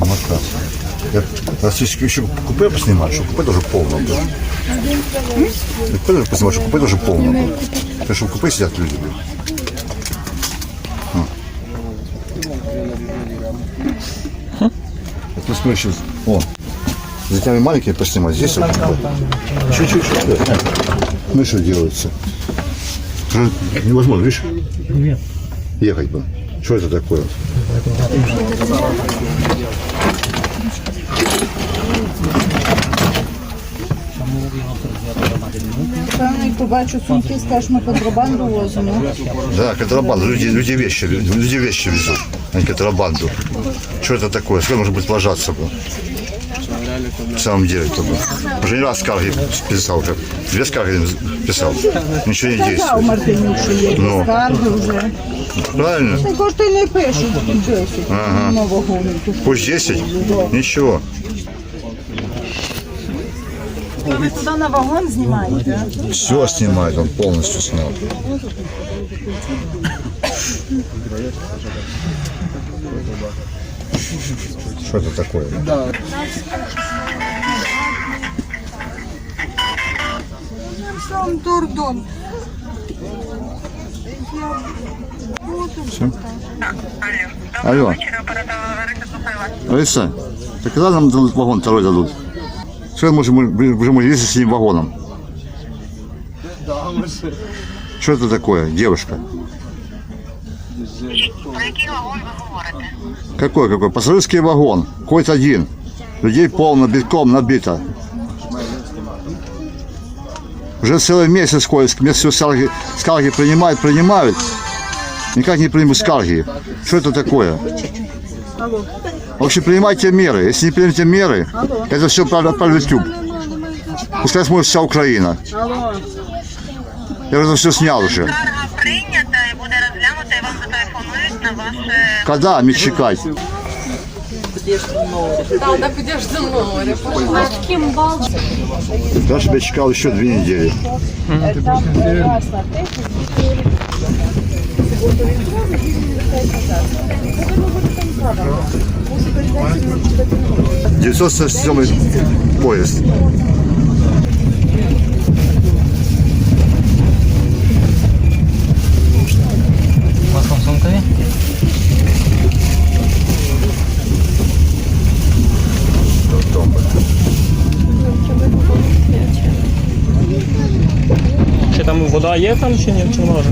Макас. Я, раз еще, еще купе поснимать, что купе тоже полно было. Купе тоже поснимать, что купе тоже полно было. Потому что в купе сидят люди. Вот мы сейчас. О, с детьми маленькими поснимать. Здесь вот купе. Чуть-чуть. Ну что делается? Уже невозможно, видишь? Нет. Ехать бы. Что это такое? Певно, і побачу сумки, скажеш, ми контрабанду возимо. Да, контрабанду. Люди, люди вещи, люди вещи везут, а не контрабанду. Что это такое? Сколько может быть ложаться бы? В самом деле, то бы. Уже не раз скарги писал уже. Две скарги писал. Ничего не Казав действует. Мартинюк, що є Ну. скарги вже. Правильно? Та кошти не пишуть 10 нового гонку. Пусть 10? Ничего. Ви туди на вагон знімаєте? Все снимает, он полностью снял. Что это такое? Сам дурдом. Алло. Алиса, так когда нам дадут вагон второй дадут? Что мы можем, мы уже ездить с этим вагоном? Что это такое, девушка? Про? Какой, какой? Пассажирский вагон. Хоть один. Людей полно, битком набито. Уже целый месяц ходят, месяц скарги, скарги принимают, принимают. Никак не примут скарги. Что это такое? В общем, принимайте меры. Если не примете меры, это все отправят в YouTube. Пускай смотрит вся Украина. Я уже все снял уже. На ваше мне чекать? Я тебя чекал еще две недели. Девятьсот седьмой поезд. Вода є там, чи ні? Чи може?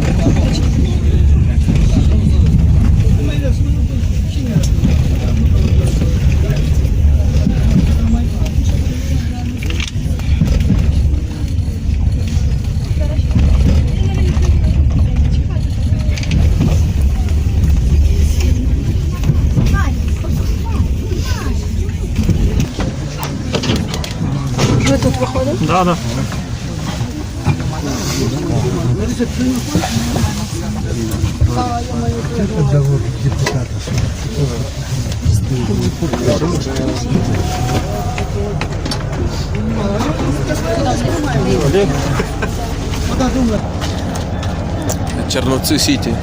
Ви тут виходите? Да, да. Черновці Сіті.